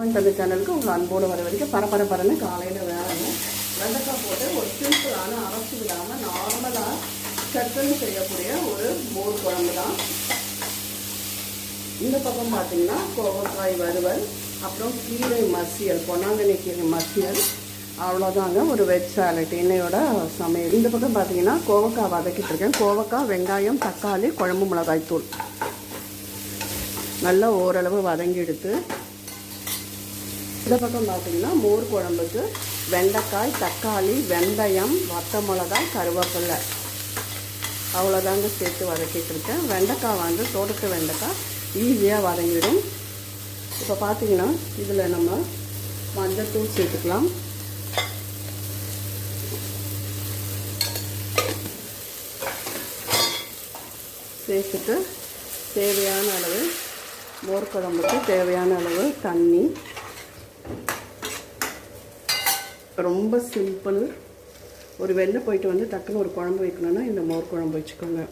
தமிழ் சேனலுக்கு உங்கள் அன்போடு வர வரைக்கும் பரப்பர பரன்னு காலையில் வேலைங்க வெண்டைக்காய் போட்டு ஒரு சிம்பிளான அரைச்சி விடாமல் நார்மலாக சட்டன் செய்யக்கூடிய ஒரு மோர் குழம்பு தான். இந்த பக்கம் பார்த்தீங்கன்னா கோவக்காய் வறுவல் அப்புறம் கீரை மசியல் பொன்னாங்கண்ணி கீரை மசியல் அவ்வளோதாங்க ஒரு வெஜ் சாலட் இன்னையோட சமையல். இந்த பக்கம் பார்த்தீங்கன்னா கோவக்காய் வதக்கிட்டு இருக்கேன். கோவக்காய் வெங்காயம் தக்காளி குழம்பு மிளகாய் தூள் நல்லா ஓரளவு வதங்கி எடுத்து இந்த பக்கம் பார்த்திங்கன்னா மோர் குழம்புக்கு வெண்டைக்காய் தக்காளி வெந்தயம் வத்த மிளகாய் கருவேப்பிலை. அவ்வளோதாங்க சேர்த்து வதக்கிட்டு இருக்கேன் வெண்டைக்காய் வந்து தோட்டத்து வெண்டைக்காய். ஈஸியாக வதங்கிடும். இப்போ பார்த்தீங்கன்னா இதில் நம்ம மஞ்சள்தூள் சேர்த்துக்கலாம். சேர்த்துட்டு தேவையான அளவு மோர் குழம்புக்கு தேவையான அளவு தண்ணி. ரொம்ப சிம்பிள். ஒரு வெளில போயிட்டு வந்து டக்குன்னு ஒரு குழம்பு வைக்கணும்னா இந்த மோர் குழம்பு வச்சுக்கோங்க.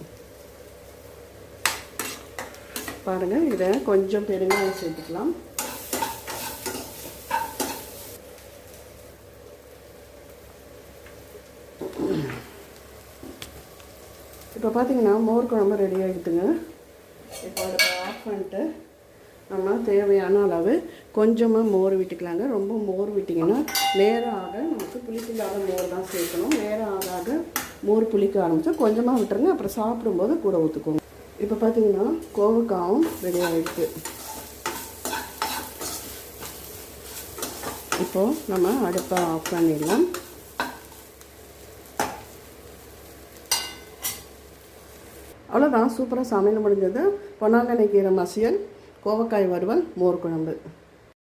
பாருங்கள் இதை கொஞ்சம் பெருங்காயம் சேர்த்துக்கலாம். இப்போ பார்த்தீங்கன்னா மோர் குழம்பு ரெடி ஆகிடுதுங்க இப்போ அதை ஆஃப் பண்ணிட்டு நம்ம தேவையான அளவு கொஞ்சமாக மோர் விட்டுக்கலாங்க. ரொம்ப மோர் விட்டிங்கன்னா நேரம் ஆக நமக்கு புளிப்பில்லாத மோர் தான் சேர்க்கணும். நேரம் ஆக ஆக மோர் புளிக்க ஆரம்பித்தா கொஞ்சமாக விட்டுருங்க. அப்புறம் சாப்பிடும்போது கூட ஊற்றுக்கோங்க இப்போ பார்த்தீங்கன்னா கோவக்காவும் ரெடி இப்போது நம்ம அடுப்பை ஆஃப் பண்ணிடலாம். அவ்வளோதான் சூப்பராக சமையல் முடிஞ்சது. பொன்னாங்கண்ணி கீரை மசியல். கோவக்காய் வறுவல் மோர் குழம்பு.